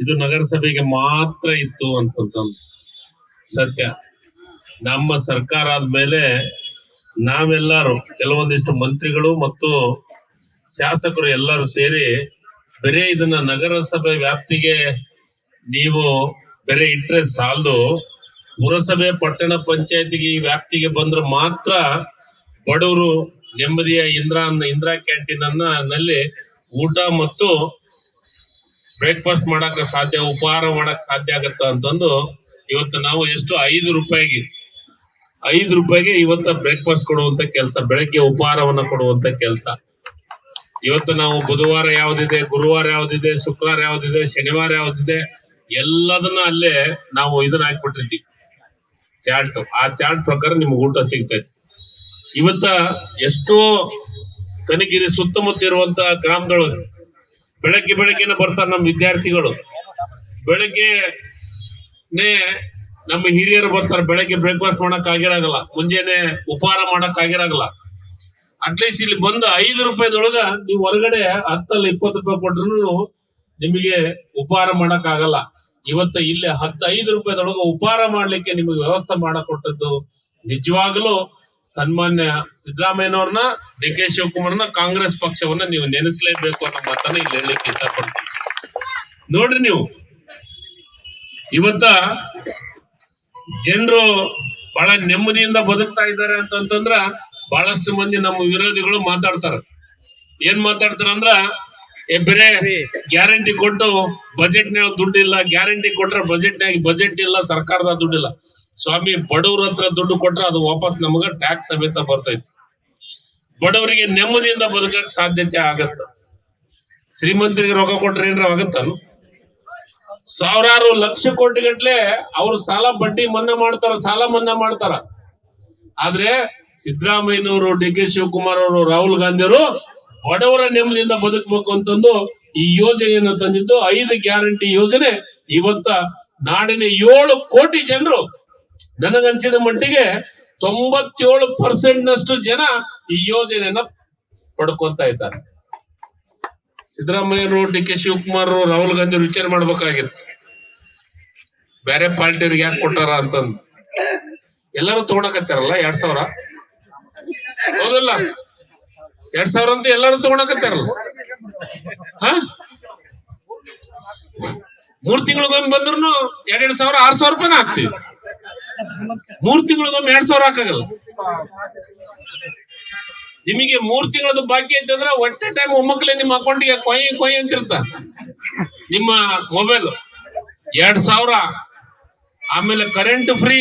ಇದು ನಗರಸಭೆಗೆ ಮಾತ್ರ ಇತ್ತು ಅಂತಂತ ಸತ್ಯ. ನಮ್ಮ ಸರ್ಕಾರ ಆದ್ಮೇಲೆ ನಾವೆಲ್ಲರೂ ಕೆಲವೊಂದಿಷ್ಟು ಮಂತ್ರಿಗಳು ಮತ್ತು ಶಾಸಕರು ಎಲ್ಲರೂ ಸೇರಿ ಬರೀ ಇದನ್ನ ನಗರಸಭೆ ವ್ಯಾಪ್ತಿಗೆ ನೀವು ಬೇರೆ ಇಟ್ಟರೆ ಸಾಲದು, ಪುರಸಭೆ ಪಟ್ಟಣ ಪಂಚಾಯತಿಗೆ ಈ ವ್ಯಾಪ್ತಿಗೆ ಬಂದ್ರೆ ಮಾತ್ರ ಬಡವರು ನೆಮ್ಮದಿಯ ಇಂದ್ರಾ, ಇಂದಿರಾ ಕ್ಯಾಂಟೀನ್ ಅನ್ನ ನಲ್ಲಿ ಊಟ ಮತ್ತು ಬ್ರೇಕ್ಫಾಸ್ಟ್ ಮಾಡಕ್ ಸಾಧ್ಯ, ಉಪಹಾರ ಮಾಡಕ್ ಸಾಧ್ಯ ಆಗತ್ತ ಅಂತಂದು ಇವತ್ತು ನಾವು ಎಷ್ಟು? ಐದು ರೂಪಾಯಿಗೆ. ಐದು ರೂಪಾಯಿಗೆ ಇವತ್ತು ಬ್ರೇಕ್ಫಾಸ್ಟ್ ಕೊಡುವಂತ ಕೆಲಸ, ಬೆಳಗ್ಗೆ ಉಪಹಾರವನ್ನ ಕೊಡುವಂತ ಕೆಲಸ. ಇವತ್ತು ನಾವು ಬುಧವಾರ ಯಾವ್ದಿದೆ, ಗುರುವಾರ ಯಾವ್ದಿದೆ, ಶುಕ್ರವಾರ ಯಾವ್ದಿದೆ, ಶನಿವಾರ ಯಾವ್ದಿದೆ, ಎಲ್ಲದನ್ನ ಅಲ್ಲೇ ನಾವು ಇದನ್ನ ಹಾಕ್ಬಿಟ್ಟಿರ್ತೀವಿ. ಚಾರ್ಟ್. ಆ ಚಾರ್ಟ್ ಪ್ರಕಾರ ನಿಮ್ಗೆ ಊಟ ಸಿಗ್ತೈತಿ. ಇವತ್ತ ಎಷ್ಟೋ ಕನಗಿರಿ ಸುತ್ತಮುತ್ತ ಇರುವಂತ ಗ್ರಾಮಗಳು ಬೆಳಗ್ಗೆ ಬೆಳಗ್ಗೆನೆ ಬರ್ತಾರೆ ನಮ್ಮ ವಿದ್ಯಾರ್ಥಿಗಳು. ಬೆಳಗ್ಗೆನೇ ನಮ್ಮ ಹಿರಿಯರು ಬರ್ತಾರೆ, ಬೆಳಗ್ಗೆ ಬ್ರೇಕ್ಫಾಸ್ಟ್ ಮಾಡಕ್ ಆಗಿರಾಗಲ್ಲ, ಮುಂಜಾನೆ ಉಪಹಾರ ಮಾಡಕ್ ಆಗಿರಾಗಲ್ಲ. ಅಟ್ಲೀಸ್ಟ್ ಇಲ್ಲಿ ಬಂದು ಐದು ರೂಪಾಯಿದೊಳಗ ನೀವು ಹೊರಗಡೆ ಹತ್ತಲ್ಲ ಇಪ್ಪತ್ತು ರೂಪಾಯಿ ಕೊಟ್ರು ನಿಮಗೆ ಉಪಹಾರ ಮಾಡಕ್ ಆಗಲ್ಲ. ಇವತ್ತ ಇಲ್ಲಿ ಹತ್ತು ಐದು ರೂಪಾಯಿದೊಳಗ ಉಪಹಾರ ಮಾಡ್ಲಿಕ್ಕೆ ನಿಮಗೆ ವ್ಯವಸ್ಥೆ ಮಾಡಕೊಟ್ಟದ್ದು ನಿಜವಾಗ್ಲೂ ಸನ್ಮಾನ್ಯ ಸಿದ್ದರಾಮಯ್ಯನವ್ರನ್ನ ಡಿ ಕೆ ಶಿವಕುಮಾರ್ನ ಕಾಂಗ್ರೆಸ್ ಪಕ್ಷವನ್ನ ನೀವು ನೆನೆಸಲೇಬೇಕು ಅನ್ನೋ ಮಾತನ್ನ ಇಲ್ಲಿ ಹೇಳಲಿಕ್ಕೆ ಇಷ್ಟಪಡ್ತೀನಿ. ನೋಡ್ರಿ ನೀವು. ಇವತ್ತ ಜನರು ಬಹಳ ನೆಮ್ಮದಿಯಿಂದ ಬದುಕ್ತಾ ಇದ್ದಾರೆ ಅಂತಂತಂದ್ರ ಬಹಳಷ್ಟು ಮಂದಿ ನಮ್ಮ ವಿರೋಧಿಗಳು ಮಾತಾಡ್ತಾರ. ಏನ್ ಮಾತಾಡ್ತಾರ ಅಂದ್ರ ಬೇರೆ ಗ್ಯಾರಂಟಿ ಕೊಟ್ಟು ಬಜೆಟ್ ದುಡ್ಡಿಲ್ಲ, ಗ್ಯಾರಂಟಿ ಕೊಟ್ರೆ ಬಜೆಟ್ ಬಜೆಟ್ ಇಲ್ಲ, ಸರ್ಕಾರದ ದುಡ್ಡಿಲ್ಲ. ಸ್ವಾಮಿ, ಬಡವ್ರ ಹತ್ರ ದುಡ್ಡು ಕೊಟ್ರೆ ಅದು ವಾಪಸ್ ನಮಗ ಟ್ಯಾಕ್ಸ್ ಸಮೇತ ಬರ್ತೈತಿ. ಬಡವರಿಗೆ ನೆಮ್ಮದಿಯಿಂದ ಬದುಕಕ್ ಸಾಧ್ಯತೆ ಆಗತ್ತ. ಶ್ರೀಮಂತರಿಗೆ ರೊಕ್ಕ ಕೊಟ್ರೆ ಏನ್ರ ಆಗತ್ತನು? ಸಾವಿರಾರು ಲಕ್ಷ ಕೋಟಿ ಗಟ್ಲೆ ಅವ್ರು ಸಾಲ ಬಡ್ಡಿ ಮನ್ನಾ ಮಾಡ್ತಾರ, ಸಾಲ ಮನ್ನಾ ಮಾಡ್ತಾರ. ಆದ್ರೆ ಸಿದ್ದರಾಮಯ್ಯನವರು, ಡಿ ಕೆ ಶಿವಕುಮಾರ್ ಅವರು, ರಾಹುಲ್ ಗಾಂಧಿ ಅವರು ಬಡವರ ನೆಮ್ಮದಿಯಿಂದ ಬದುಕಬೇಕು ಅಂತಂದು ಈ ಯೋಜನೆಯನ್ನು ತಂದಿದ್ದು ಐದು ಗ್ಯಾರಂಟಿ ಯೋಜನೆ. ಇವತ್ತ ನಾಡಿನ ಏಳು ಕೋಟಿ ಜನರು ನನಗನ್ಸಿದ ಮಟ್ಟಿಗೆ ತೊಂಬತ್ತೇಳು ಪರ್ಸೆಂಟ್ ನಷ್ಟು ಜನ ಈ ಯೋಜನೆಯನ್ನ ಪಡ್ಕೊಂತ ಇದ್ದಾರೆ. ಸಿದ್ದರಾಮಯ್ಯರು ಡಿ ಕೆ ಶಿವಕುಮಾರ್ ರಾಹುಲ್ ಗಾಂಧಿ ವಿಚಾರ ಮಾಡ್ಬೇಕಾಗಿತ್ತು. ಬೇರೆ ಪಾರ್ಟಿಯವ್ರಿಗೆ ಯಾಕೆ ಕೊಟ್ಟಾರ ಅಂತಂದು. ಎಲ್ಲರೂ ತಗೊಳಕತ್ತಾರಲ್ಲ, ಎರಡ್ ಸಾವಿರ? ಹೌದಲ್ಲ? ಎರಡ್ ಸಾವಿರ ಅಂತ ಎಲ್ಲರೂ ತಗೊಳಕತ್ತಾರಲ್ಲ. ಹ? ಮೂರ್ ತಿಂಗಳಿಗೊಂದು ಬಂದ್ರು ಎರಡ್ ಸಾವಿರ, ಆರ್ ಸಾವಿರ ರೂಪಾಯಿನ ಹಾಕ್ತಿವಿ. ಮೂರ್ ತಿಂಗಳದೊಮ್ಮೆ ಎರಡ್ ಸಾವಿರ ಹಾಕಾಗಲ್ಲ. ನಿಮಗೆ ಮೂರ್ ತಿಂಗಳದ ಬಾಕಿ ಐತಂದ್ರ ಒಟ್ಟೆ ಟೈಮ್ ಒಮ್ಮಕ್ಕಲೇ ನಿಮ್ಮ ಅಕೌಂಟಿಗೆ ಕೊಯ್ ಕೊಯ್ ಅಂತಿರ್ತ. ನಿಮ್ಮ ಮೊಬೈಲ್ ಎರಡ್ ಸಾವಿರ ಆಮೇಲೆ ಕರೆಂಟ್ ಫ್ರೀ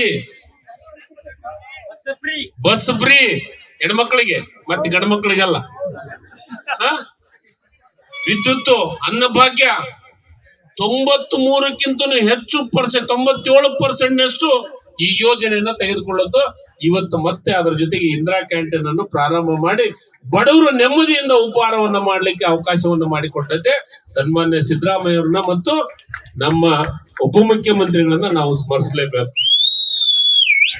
ಬಸ್ ಫ್ರೀ ಹೆಣ್ಮಕ್ಳಿಗೆ ಮತ್ತೆ ಗಂಡ ಮಕ್ಕಳಿಗೆಲ್ಲ ವಿದ್ಯುತ್ ಅನ್ನಭಾಗ್ಯ ತೊಂಬತ್ ಮೂರಕ್ಕಿಂತ ಹೆಚ್ಚು ಪರ್ಸೆಂಟ್ ತೊಂಬತ್ತೇಳು ಪರ್ಸೆಂಟ್ ನಷ್ಟು ಈ ಯೋಜನೆಯನ್ನ ತೆಗೆದುಕೊಳ್ಳೋದು ಇವತ್ತು ಮತ್ತೆ ಅದರ ಜೊತೆಗೆ ಇಂದಿರಾ ಕ್ಯಾಂಟೀನ್ ಅನ್ನು ಪ್ರಾರಂಭ ಮಾಡಿ ಬಡವರು ನೆಮ್ಮದಿಯಿಂದ ಉಪಹಾರವನ್ನು ಮಾಡಲಿಕ್ಕೆ ಅವಕಾಶವನ್ನು ಮಾಡಿಕೊಟ್ಟಂತೆ ಸನ್ಮಾನ್ಯ ಸಿದ್ದರಾಮಯ್ಯವ್ರನ್ನ ಮತ್ತು ನಮ್ಮ ಉಪಮುಖ್ಯಮಂತ್ರಿಗಳನ್ನ ನಾವು ಸ್ಮರಿಸಲೇಬೇಕು.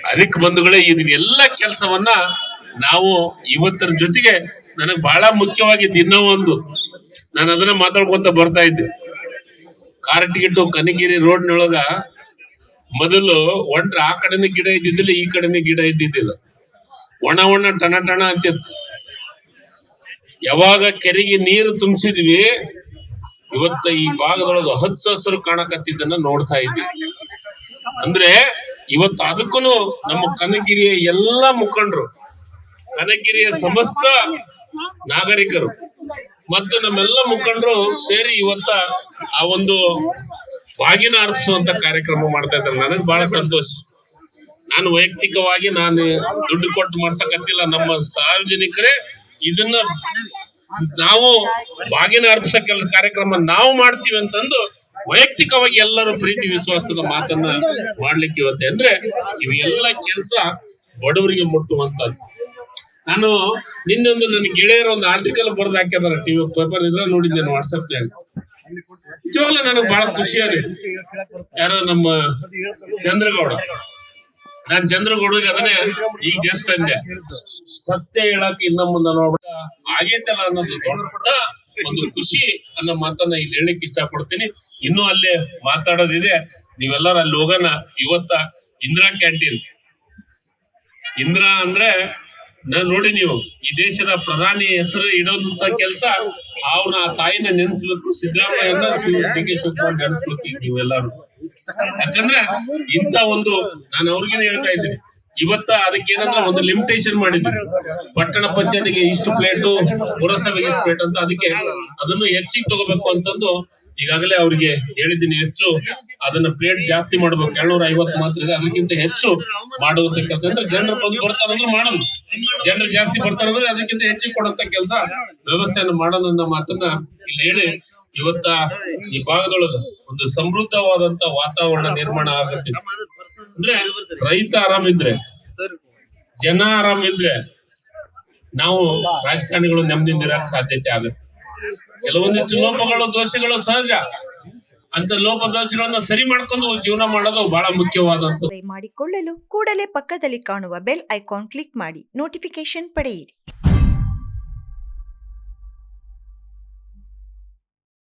ಅದಕ್ಕೆ ಬಂಧುಗಳೇ ಇದನ್ನ ಎಲ್ಲ ಕೆಲಸವನ್ನ ನಾವು ಇವತ್ತರ ಜೊತೆಗೆ ನನಗೆ ಬಹಳ ಮುಖ್ಯವಾಗಿ ದಿನ ಒಂದು. ನಾನು ಅದನ್ನ ಮಾತಾಡ್ಕೊಂತ ಬರ್ತಾ ಇದ್ದೆ. ಕಾರ್ ಟಿಕೆಟ್ ಕನಗಿರಿ ರೋಡ್ನೊಳಗ ಮೊದಲು ಒಂಟ್ರ ಆ ಕಡೆನೇ ಗಿಡ ಇದ್ದಿದ್ದಿಲ್ಲ, ಈ ಕಡೆನೇ ಗಿಡ ಇದ್ದಿದ್ದಿಲ್ಲ. ಒಣ ಒಣ ಟಣ ಟಣ ಅಂತಿತ್ತು. ಯಾವಾಗ ಕೆರೆಗೆ ನೀರು ತುಂಬಿಸಿದ್ವಿ, ಇವತ್ತ ಈ ಭಾಗದೊಳಗೆ ಹಚ್ಚ ಹಸಿರು ಕಾಣಕತ್ತಿದ್ದನ್ನ ನೋಡ್ತಾ ಇದ್ವಿ. ಅಂದ್ರೆ ಇವತ್ತು ಅದಕ್ಕೂ ನಮ್ಮ ಕನಗಿರಿಯ ಎಲ್ಲ ಮುಖಂಡರು, ಕನಗಿರಿಯ ಸಮಸ್ತ ನಾಗರಿಕರು, ಮತ್ತು ನಮ್ಮೆಲ್ಲ ಮುಖಂಡರು ಸೇರಿ ಇವತ್ತ ಆ ಒಂದು ಬಾಗಿನ ಅರ್ಪಿಸುವಂತ ಕಾರ್ಯಕ್ರಮ ಮಾಡ್ತಾ ಇದ್ದಾರೆ. ನನಗೆ ಬಹಳ ಸಂತೋಷ. ನಾನು ವೈಯಕ್ತಿಕವಾಗಿ ನಾನು ದುಡ್ಡು ಕೊಟ್ಟು ಮಾಡ್ಸಕತ್ತಿಲ್ಲ. ನಮ್ಮ ಸಾರ್ವಜನಿಕರೇ ಇದನ್ನ ನಾವು ಬಾಗಿನ ಅರ್ಪಿಸೋ ಕೆಲಸ ಕಾರ್ಯಕ್ರಮ ನಾವು ಮಾಡ್ತೀವಿ ಅಂತಂದು ವೈಯಕ್ತಿಕವಾಗಿ ಎಲ್ಲರೂ ಪ್ರೀತಿ ವಿಶ್ವಾಸದ ಮಾತನ್ನ ಮಾಡ್ಲಿಕ್ಕೆ ಇವತ್ತೆ ಅಂದ್ರೆ ಇವೆಲ್ಲ ಕೆಲಸ ಬಡವರಿಗೆ ಮುಟ್ಟುವಂತದ್ದು. ನಾನು ನಿನ್ನೊಂದು ನನ್ನ ಗೆಳೆಯರ ಒಂದು ಆರ್ಟಿಕಲ್ ಬರೆದು ಹಾಕಿದಾರೆ ಟಿವಿ ಪೇಪರ್ ಇದ್ರೆ ನೋಡಿದ್ದೇನೆ ವಾಟ್ಸಪ್ ವಾಟ್ಸಪ್ ನಿಜವಾಗ್ಲೂ ನನಗೆ ಬಹಳ ಖುಷಿ ಆಗಿದೆ. ಯಾರೋ ನಮ್ಮ ಚಂದ್ರಗೌಡ. ನಾನ್ ಚಂದ್ರಗೌಡಗೆ ಅದನ್ನೇ ಈಗ ಜಸ್ಟ್ ಅಂದೆ ಸತ್ಯ ಹೇಳಕ್ ಇನ್ನ ಮುಂದೆ ನೋಡ್ಬಿಟ್ಟ ಆಗೈತಲ್ಲ ಅನ್ನೋದು ದೊಡ್ಡ ಒಂದು ಖುಷಿ ಅನ್ನೋ ಮಾತನ್ನ ಇಲ್ಲಿ ಹೇಳಕ್ ಇಷ್ಟಪಡ್ತೀನಿ. ಇನ್ನೂ ಅಲ್ಲೇ ಮಾತಾಡೋದಿದೆ. ನೀವೆಲ್ಲರೂ ಅಲ್ಲಿ ಹೋಗೋಣ. ಇವತ್ತ ಇಂದಿರಾ ಕ್ಯಾಂಟೀನ್. ಇಂದಿರಾ ಅಂದ್ರೆ ನಾನು ನೋಡಿ ನೀವು. ಈ ದೇಶದ ಪ್ರಧಾನಿ ಹೆಸರು ಇಡೋದಂತ ಕೆಲಸ. ಅವ್ರನ್ನ ಆ ತಾಯಿನ ನೆನೆಸ್ಬೇಕು. ಸಿದ್ದರಾಮಯ್ಯ ಡಿ ಕೆ ಶಿವಕುಮಾರ್ ನೆನೆಸ್ಬೇಕು ನೀವೆಲ್ಲರೂ. ಯಾಕಂದ್ರೆ ಇಂತ ಒಂದು ನಾನು ಅವ್ರಿಗೇನೆ ಹೇಳ್ತಾ ಇದ್ದೀನಿ. ಇವತ್ತ ಅದಕ್ಕೆ ಏನಂದ್ರೆ ಒಂದು ಲಿಮಿಟೇಷನ್ ಮಾಡಿದ್ವಿ. ಪಟ್ಟಣ ಪಂಚಾಯತಿಗೆ ಇಷ್ಟು ಪ್ಲೇಟು ಪುರಸಭೆಗೆ ಇಷ್ಟು ಪ್ಲೇಟ್ ಅಂತ ಅದಕ್ಕೆ ಅದನ್ನು ಹೆಚ್ಚಿಗೆ ತಗೋಬೇಕು ಅಂತಂದು ಈಗಾಗಲೇ ಅವ್ರಿಗೆ ಹೇಳಿದ್ದೀನಿ ಹೆಚ್ಚು. ಅದನ್ನ ಪ್ಲೇಟ್ ಜಾಸ್ತಿ ಮಾಡ್ಬೇಕು. ಏಳ್ನೂರ ಐವತ್ತು ಮಾತ್ರ ಇದೆ. ಅದಕ್ಕಿಂತ ಹೆಚ್ಚು ಮಾಡುವಂತ ಕೆಲಸ. ಅಂದ್ರೆ ಜನರು ಬಂದು ಬರ್ತಾರಂದ್ರೆ ಮಾಡೋದು. ಜನರು ಜಾಸ್ತಿ ಬರ್ತಾರಂದ್ರೆ ಅದಕ್ಕಿಂತ ಹೆಚ್ಚಿಗೆ ಕೊಡುವಂತ ಕೆಲಸ ವ್ಯವಸ್ಥೆಯನ್ನು ಮಾಡೋಣ ಅನ್ನೋ ಮಾತನ್ನ ಇಲ್ಲಿ ಹೇಳಿ, ಇವತ್ತ ಈ ಭಾಗದೊಳಗ ಒಂದು ಸಮೃದ್ಧವಾದಂತ ವಾತಾವರಣ ನಿರ್ಮಾಣ ಆಗುತ್ತೆ. ಅಂದ್ರೆ ರೈತ ಆರಾಮಿದ್ರೆ ಜನ ಆರಾಮಿದ್ರೆ ನಾವು ರಾಜಕಾರಣಿಗಳು ನೆಮ್ಮದಿಂದಿರಕ್ ಸಾಧ್ಯತೆ ಆಗುತ್ತೆ. ಕೆಲವೊಂದಿಷ್ಟು ಲೋಪಗಳು, ದೋಷಗಳು ಸಹಜ. ಅಂತ ಲೋಪ ದೋಷಗಳನ್ನ ಸರಿ ಮಾಡ್ಕೊಂಡು ಜೀವನ ಮಾಡೋದು ಬಹಳ ಮುಖ್ಯವಾದಂತ ಮಾಡಿಕೊಳ್ಳಲು ಕೂಡಲೇ ಪಕ್ಕದಲ್ಲಿ ಕಾಣುವ ಬೆಲ್ ಐಕಾನ್ ಕ್ಲಿಕ್ ಮಾಡಿ ನೋಟಿಫಿಕೇಶನ್ ಪಡೆಯಿರಿ.